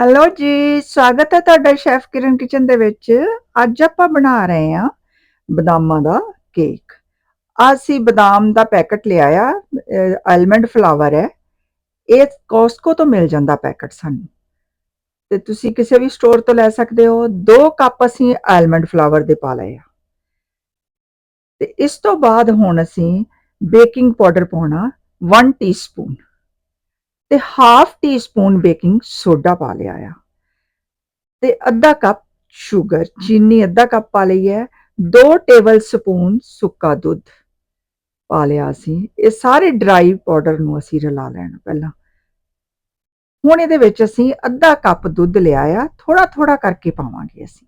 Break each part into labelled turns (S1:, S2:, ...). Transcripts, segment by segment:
S1: Hello ਜੀ, ਸਵਾਗਤ ਹੈ ਤੁਹਾਡਾ ਸ਼ੈਫ ਕਿਰਨ ਕਿਚਨ ਦੇ ਵਿੱਚ। ਅੱਜ ਆਪਾਂ ਬਣਾ ਰਹੇ ਹਾਂ ਬਦਾਮਾਂ ਦਾ ਕੇਕ ਅਸੀਂ ਬਦਾਮ ਦਾ ਪੈਕਟ ਲਿਆਇਆ ਆਲਮੰਡ ਫਲਾਵਰ ਹੈ। ਇਹ ਕੋਸਕੋ ਤੋਂ ਮਿਲ ਜਾਂਦਾ ਪੈਕਟ ਸਾਨੂੰ। ਤੇ ਤੁਸੀਂ ਕਿਸੇ ਵੀ ਸਟੋਰ ਤੋਂ ਲੈ ਸਕਦੇ ਹੋ। 2 ਕੱਪ ਅਸੀਂ ਆਲਮੰਡ ਫਲਾਵਰ ਦੇ ਪਾ ਲਏ ਆ। ਤੇ ਇਸ ਤੋਂ ਬਾਅਦ ਹੁਣ ਅਸੀਂ ਬੇਕਿੰਗ ਪਾਊਡਰ ਪਾਉਣਾ 1 ਟੀਸਪੂਨ ਤੇ half teaspoon baking soda ਪਾ ਲਿਆ ਆ। ਤੇ ਅੱਧਾ ਕੱਪ ਸ਼ੂਗਰ ਚੀਨੀ ਅੱਧਾ ਕੱਪ ਪਾ ਲਈ ਹੈ। 2 ਟੇਬਲ ਸਪੂਨ ਸੁੱਕਾ ਦੁੱਧ ਪਾ ਲਿਆ ਅਸੀਂ। ਇਹ ਸਾਰੇ ਡਰਾਈ ਪਾਊਡਰ ਨੂੰ ਅਸੀਂ ਰਲਾ ਲੈਣਾ ਪਹਿਲਾਂ। ਹੁਣ ਇਹਦੇ ਵਿੱਚ ਅਸੀਂ ਅੱਧਾ ਕੱਪ ਦੁੱਧ ਲਿਆ ਆ। ਥੋੜਾ ਥੋੜਾ ਕਰਕੇ ਪਾਵਾਂਗੇ ਅਸੀਂ।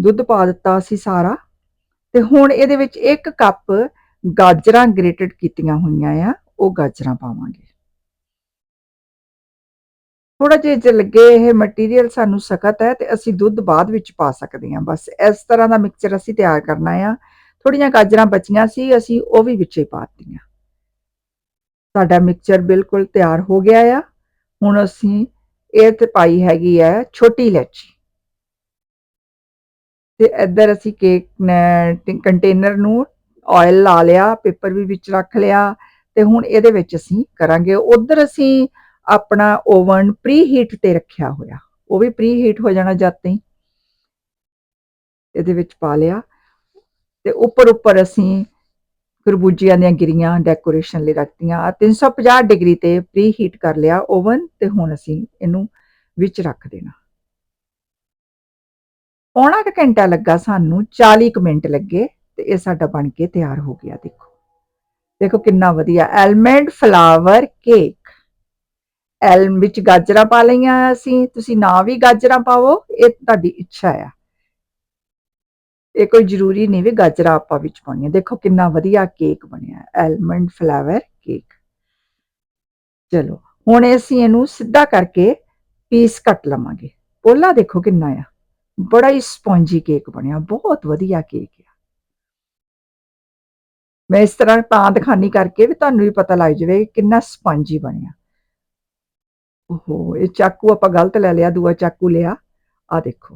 S1: ਦੁੱਧ ਪਾ ਦਿੱਤਾ ਅਸੀਂ ਸਾਰਾ। ਤੇ ਹੁਣ ਇਹਦੇ ਵਿੱਚ 1 ਕੱਪ ਗਾਜਰਾਂ ਗ੍ਰੇਟਡ ਕੀਤੀਆਂ ਹੋਈਆਂ ਆ। ਉਹ ਗਾਜਰਾਂ ਪਾਵਾਂਗੇ। ਥੋੜਾ ਜਿਹਾ ਜੇ ਲੱਗੇ ਇਹ ਮਟੀਰੀਅਲ ਸਾਨੂੰ ਸਖਤ ਹੈ ਤੇ ਅਸੀਂ ਦੁੱਧ ਬਾਅਦ ਵਿੱਚ ਪਾ ਸਕਦੇ ਹਾਂ। ਬਸ ਇਸ ਤਰ੍ਹਾਂ ਦਾ ਮਿਕਸਚਰ ਅਸੀਂ ਤਿਆਰ ਕਰਨਾ ਆ। ਥੋੜੀਆਂ ਗਾਜਰਾਂ ਬਚੀਆਂ ਸੀ, ਅਸੀਂ ਉਹ ਵੀ ਵਿੱਚੇ ਪਾਤੀਆਂ ਸਾਡਾ ਮਿਕਸਚਰ ਬਿਲਕੁਲ ਤਿਆਰ ਹੋ ਗਿਆ ਆ। ਹੁਣ ਅਸੀਂ ਇਹ ਤੇ ਪਾਈ ਹੈਗੀ ਹੈ ਛੋਟੀ ਇਲਾਚੀ ਤੇ ਇੱਧਰ ਅਸੀਂ ਕੇਕ ਕੰਟੇਨਰ ਨੂੰ ਆਇਲ ਲਾ ਲਿਆ ਪੇਪਰ ਵੀ ਵਿੱਚ ਰੱਖ ਲਿਆ ਤੇ ਹੁਣ ਇਹਦੇ ਵਿੱਚ ਅਸੀਂ ਕਰਾਂਗੇ। ਉਧਰ ਅਸੀਂ ਆਪਣਾ ਓਵਨ ਪ੍ਰੀ ਹੀਟ ਤੇ ਰੱਖਿਆ ਹੋਇਆ। ਉਹ ਵੀ ਪ੍ਰੀ ਹੀਟ ਹੋ ਜਾਣਾ ਜਦ ਤਾਈਂ। ਇਹਦੇ ਵਿੱਚ ਪਾ ਲਿਆ। ਤੇ ਉੱਪਰ ਉੱਪਰ ਅਸੀਂ ਖਰਬੂਜੀਆਂ ਦੀਆਂ ਗਿਰੀਆਂ ਡੈਕੋਰੇਸ਼ਨ ਲਈ ਰੱਖਤੀਆਂ 350 ਡਿਗਰੀ ਤੇ ਪ੍ਰੀ ਹੀਟ ਕਰ ਲਿਆ ਓਵਨ ਤੇ ਹੁਣ ਅਸੀਂ ਇਹਨੂੰ ਵਿੱਚ ਰੱਖ ਦੇਣਾ। ਪੌਣਾ ਕੁ ਘੰਟਾ ਲੱਗਾ ਸਾਨੂੰ 40 ਕੁ ਮਿੰਟ ਲੱਗੇ ਤੇ ਇਹ ਸਾਡਾ ਬਣ ਕੇ ਤਿਆਰ ਹੋ ਗਿਆ, ਦੇਖੋ। ਦੇਖੋ ਕਿੰਨਾ ਵਧੀਆ ਐਲਮੰਡ ਫਲਾਵਰ ਕੇਕ। ਐਲ ਵਿੱਚ ਗਾਜਰਾਂ ਪਾ ਲਈਆਂ ਅਸੀਂ ਤੁਸੀਂ ਨਾ ਵੀ ਗਾਜਰਾਂ ਪਾਵੋ, ਇਹ ਤੁਹਾਡੀ ਇੱਛਾ ਆ। ਇਹ ਕੋਈ ਜ਼ਰੂਰੀ ਨਹੀਂ ਵੀ ਗਾਜਰਾਂ ਆਪਾਂ ਵਿੱਚ ਪਾਉਣੀਆਂ। ਦੇਖੋ ਕਿੰਨਾ ਵਧੀਆ ਕੇਕ ਬਣਿਆ, ਐਲਮੰਡ ਫਲਾਵਰ ਕੇਕ। ਚਲੋ, ਹੁਣ ਅਸੀਂ ਇਹਨੂੰ ਸਿੱਧਾ ਕਰਕੇ ਪੀਸ ਕੱਟ ਲਵਾਂਗੇ। ਪੋਲਾ ਦੇਖੋ ਕਿੰਨਾ ਆ। ਬੜਾ ਹੀ ਸਪੌਂਜੀ ਕੇਕ ਬਣਿਆ, ਬਹੁਤ ਵਧੀਆ ਕੇਕ ਆ। ਮੈਂ ਇਸ ਤਰ੍ਹਾਂ ਤਾਂ ਦਿਖਾਨੀ ਕਰਕੇ ਵੀ ਤੁਹਾਨੂੰ ਵੀ ਪਤਾ ਲੱਗ ਜਾਵੇ ਕਿੰਨਾ ਸਪੰਜੀ ਬਣਿਆ। ਓਹੋ ਇਹ ਚਾਕੂ ਆਪਾਂ ਗਲਤ ਲੈ ਲਿਆ ਦੂਆ ਚਾਕੂ ਲਿਆ ਆ ਦੇਖੋ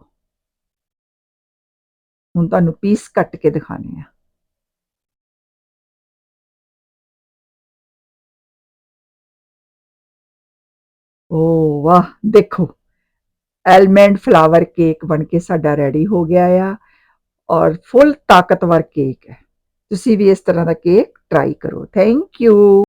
S1: ਹੁਣ ਤੁਹਾਨੂੰ ਪੀਸ ਕੱਟ ਕੇ ਦਿਖਾਣੇ ਆ ਓ ਵਾਹ ਦੇਖੋ ਐਲਮੰਡ ਫਲਾਵਰ ਕੇਕ ਬਣ ਕੇ ਸਾਡਾ ਰੈਡੀ ਹੋ ਗਿਆ ਆ ਔਰ ਫੁੱਲ ਤਾਕਤਵਰ ਕੇਕ ਹੈ ਤੁਸੀਂ ਵੀ ਇਸ ਤਰ੍ਹਾਂ ਦਾ ਕੇਕ ਟਰਾਈ ਕਰੋ ਥੈਂਕ ਯੂ